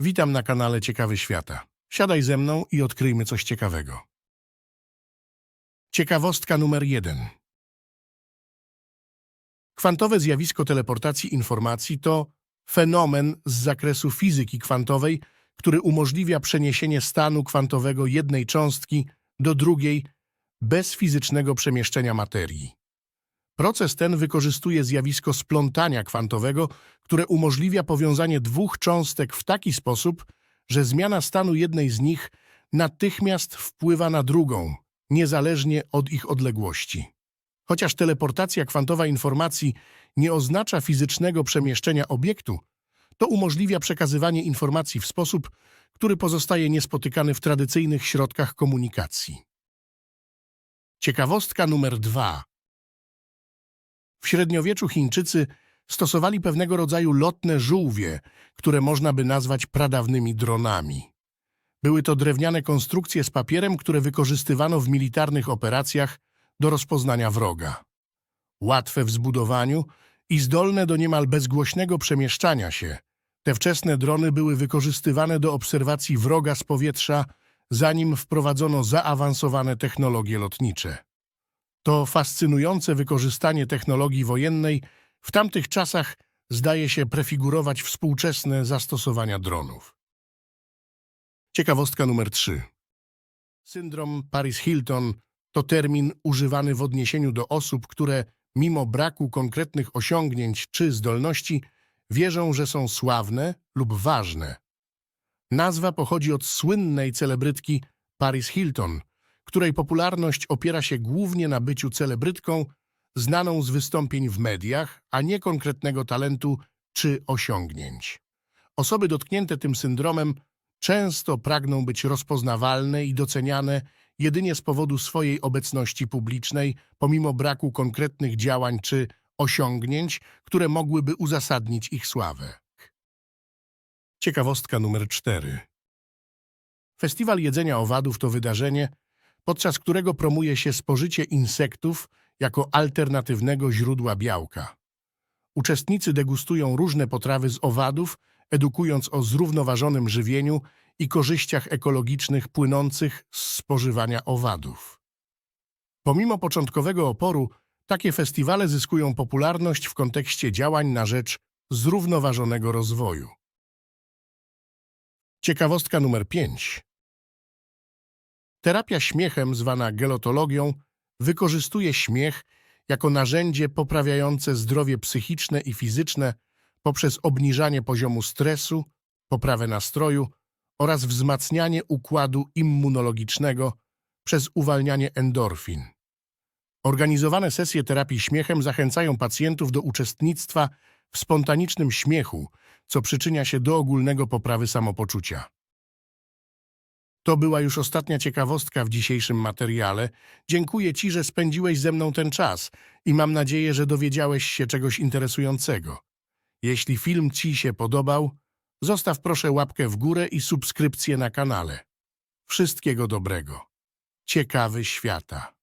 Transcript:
Witam na kanale Ciekawy Świata. Siadaj ze mną i odkryjmy coś ciekawego. Ciekawostka numer jeden. Kwantowe zjawisko teleportacji informacji to fenomen z zakresu fizyki kwantowej, który umożliwia przeniesienie stanu kwantowego jednej cząstki do drugiej bez fizycznego przemieszczenia materii. Proces ten wykorzystuje zjawisko splątania kwantowego, które umożliwia powiązanie dwóch cząstek w taki sposób, że zmiana stanu jednej z nich natychmiast wpływa na drugą, niezależnie od ich odległości. Chociaż teleportacja kwantowa informacji nie oznacza fizycznego przemieszczenia obiektu, to umożliwia przekazywanie informacji w sposób, który pozostaje niespotykany w tradycyjnych środkach komunikacji. Ciekawostka numer dwa. W średniowieczu Chińczycy stosowali pewnego rodzaju lotne żółwie, które można by nazwać pradawnymi dronami. Były to drewniane konstrukcje z papierem, które wykorzystywano w militarnych operacjach do rozpoznania wroga. Łatwe w zbudowaniu i zdolne do niemal bezgłośnego przemieszczania się, te wczesne drony były wykorzystywane do obserwacji wroga z powietrza, zanim wprowadzono zaawansowane technologie lotnicze. To fascynujące wykorzystanie technologii wojennej w tamtych czasach zdaje się prefigurować współczesne zastosowania dronów. Ciekawostka numer 3. Syndrom Paris-Hilton to termin używany w odniesieniu do osób, które mimo braku konkretnych osiągnięć czy zdolności wierzą, że są sławne lub ważne. Nazwa pochodzi od słynnej celebrytki Paris Hilton, której popularność opiera się głównie na byciu celebrytką znaną z wystąpień w mediach, a nie konkretnego talentu czy osiągnięć. Osoby dotknięte tym syndromem często pragną być rozpoznawalne i doceniane jedynie z powodu swojej obecności publicznej, pomimo braku konkretnych działań czy osiągnięć, które mogłyby uzasadnić ich sławę. Ciekawostka numer 4. Festiwal jedzenia owadów to wydarzenie, podczas którego promuje się spożycie insektów jako alternatywnego źródła białka. Uczestnicy degustują różne potrawy z owadów, edukując o zrównoważonym żywieniu i korzyściach ekologicznych płynących z spożywania owadów. Pomimo początkowego oporu, takie festiwale zyskują popularność w kontekście działań na rzecz zrównoważonego rozwoju. Ciekawostka numer 5. Terapia śmiechem, zwana gelotologią, wykorzystuje śmiech jako narzędzie poprawiające zdrowie psychiczne i fizyczne poprzez obniżanie poziomu stresu, poprawę nastroju oraz wzmacnianie układu immunologicznego przez uwalnianie endorfin. Organizowane sesje terapii śmiechem zachęcają pacjentów do uczestnictwa w spontanicznym śmiechu, co przyczynia się do ogólnego poprawy samopoczucia. To była już ostatnia ciekawostka w dzisiejszym materiale. Dziękuję Ci, że spędziłeś ze mną ten czas i mam nadzieję, że dowiedziałeś się czegoś interesującego. Jeśli film Ci się podobał, zostaw proszę łapkę w górę i subskrypcję na kanale. Wszystkiego dobrego. Ciekawy świata.